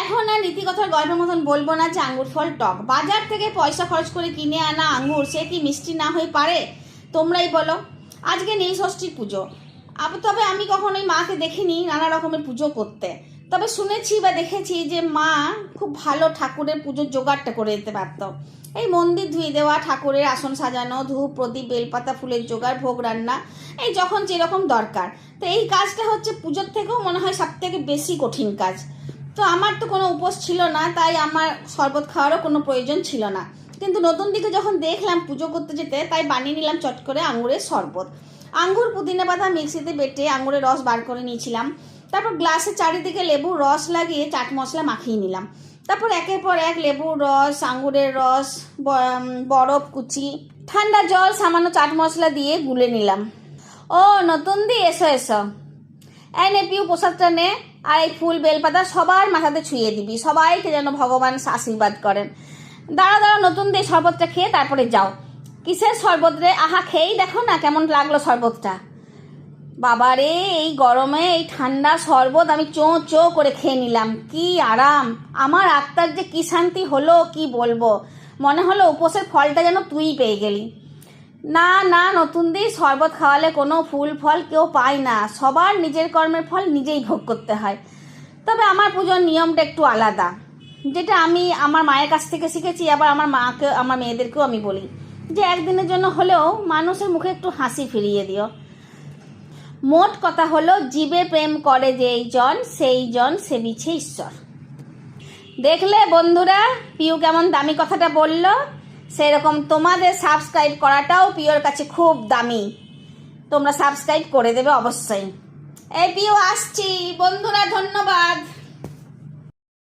এখন আর নীতিকথার গল্পের মতন বলব না যে আঙ্গুর ফল টক। বাজার থেকে পয়সা খরচ করে কিনে আনা আঙ্গুর, সে কি মিষ্টি না হয়ে পারে? তোমরাই বলো। আজকে নীল ষষ্ঠীর পুজো। তবে আমি কখনোই মাকে দেখিনি নানা রকমের পুজো করতে। তবে শুনেছি বা দেখেছি যে মা খুব ভালো ঠাকুরের পুজোর জোগাড়টা করে দিতে পারতো। এই মন্দির ধুয়ে দেওয়া, ঠাকুরের আসন সাজানো, ধূপ, প্রদীপ, বেলপাতা, ফুলের জোগাড়, ভোগ রান্না, এই যখন যেরকম দরকার। তো এই কাজটা হচ্ছে পুজোর থেকেও মনে হয় সব থেকে বেশি কঠিন কাজ। তো আমার তো কোনো উপোস ছিল না, তাই আমার শরবত খাওয়ারও কোনো প্রয়োজন ছিল না। কিন্তু নতুন দিকে যখন দেখলাম পুজো করতে যেতে, তাই বানিয়ে নিলাম চট করে আঙুরের শরবত। আঙ্গুর পুদিনা পাতা মিক্সিতে বেটে আঙুরের রস বার করে নিয়েছিলাম। তারপর গ্লাসের চারিদিকে লেবুর রস লাগিয়ে চাট মশলা মাখিয়ে নিলাম। তারপর একের পর এক লেবুর রস, আঙুরের রস বরফ, কুচি, ঠান্ডা জল, সামান্য চাট মশলা দিয়ে গুলে নিলাম। ও, নতুন দি এসো এসো। এই নে পিউ প্রসাদটা নে আর এই ফুল বেলপাতা সবার মাথাতে ছুঁয়ে দিবি, সবাইকে যেন ভগবান আশীর্বাদ করেন। দাঁড়া দাঁড়া, নতুন দিয়ে শরবতটা খেয়ে তারপরে যাও। কিসের শরবত রে? আহা, খেয়েই দেখো না কেমন লাগল শরবতটা। বাবারে এই গরমে এই ঠান্ডা শরবত আমি চো চো করে খেয়ে নিলাম, কি আরাম। আমার আত্মার যে কি শান্তি হলো, কি বলব? মনে হলো উপোসের ফলটা যেন তুই পেয়ে গেলি। না না, নতুন দিয়ে শরবত খাওয়ালে কোনো ফুল, ফল কেউ পায় না। সবার নিজের কর্মের ফল নিজেই ভোগ করতে হয়। তবে আমার পুজোর নিয়মটা একটু আলাদা। যেটা আমি আমার মায়ের কাছ থেকে শিখেছি, আবার আমার মাকে, আমার মেয়েদেরকেও আমি বলি। যে একদিনের জন্য হলেও মানুষের মুখে একটু হাসি ফিরিয়ে দিও। মোট কথা হলো, জীবে প্রেম করে যেই জন, সেই জন সেবিছে ঈশ্বর। দেখলে বন্ধুরা, পিউ কেমন দামি কথাটা বলল? সেরকম তোমাদের সাবস্ক্রাইব করাটাও পিওর কাছে খুব দামি। তোমরা সাবস্ক্রাইব করে দেবে অবশ্যই। এই পিও, আসছি। বন্ধুরা, ধন্যবাদ।